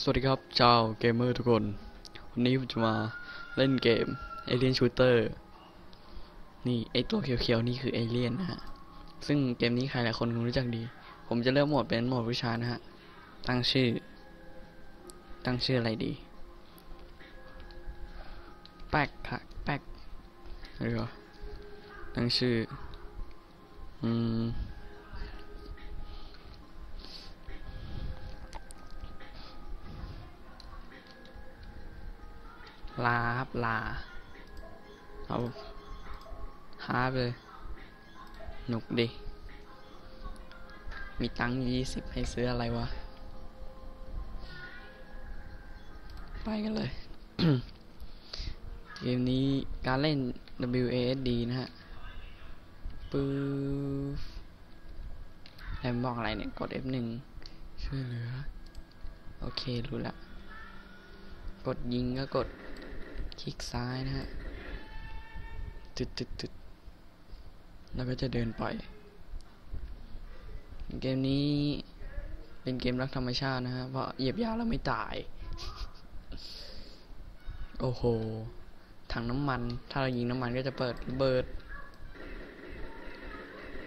สวัสดีครับชาวเกมเมอร์ทุกคน วันนี้ผมจะมาเล่นเกม Alien Shooter นี่ไอตัวเขียวๆนี่คือเอเลียนนะฮะ ซึ่งเกมนี้ใครหลายคนคงรู้จักดี ผมจะเลือกโหมดเป็นโหมดวิชานะฮะ ตั้งชื่อ ตั้งชื่ออะไรดี แป๊กค่ะแป๊กหรือว่าตั้งชื่อ อืม ลาครับลา เอาฮาร์ปเลย หนุกดิ มีตังค์ยี่สิบให้ซื้ออะไรวะ ไปกันเลย เกมนี้การเล่น WASD นะฮะ ปื๊บแอมบอกอะไรเนี่ย กด F1 ช่วยเหลือ โอเค รู้ละ กดยิงก็กด คลิกซ้ายนะฮะตึดตึดตึดแล้วก็จะเดินไป เกมนี้เป็นเกมรักธรรมชาตินะฮะ เพราะเหยียบยาแล้วไม่ตาย โอ้โห ถังน้ำมัน ถ้าเรายิงน้ำมันก็จะเปิดเบิด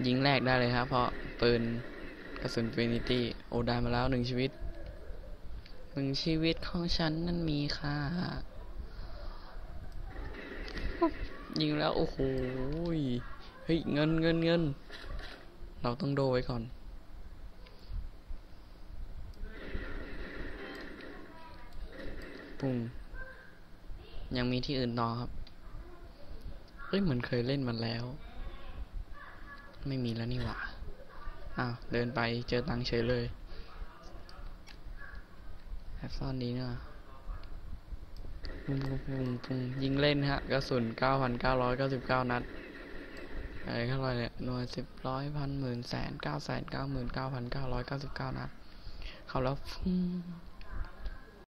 ยิงแรกได้เลยครับ เพราะปืนกระสุนฟินิตี้ โอ้ได้มาแล้วหนึ่งชีวิตหนึ่งชีวิตของฉันนั้นมีค่า ยิงแล้วโอ้โหเฮ้ยเงินเงินเงินเราต้องโดไว้ก่อนปุ่มยังมีที่อื่นต่อครับเฮ้ยเหมือนเคยเล่นมันแล้ว ไม่มีแล้วนี่หว่าอ้าวเดินไปเจอตังเฉยเลยแอบซ่อนดีเนอะ ปุ้งปุ้งปุ้งปุ้งยิงเล่นฮะกระสุน 9,999 นัดอะไรเท่าไรเนี่ยหน่วยสิบร้อยพันหมื่นแสนเก้าแสนเก้าหมื่นเก้าพันเก้าร้อยเก้าสิบเก้านัดเขาแล้ว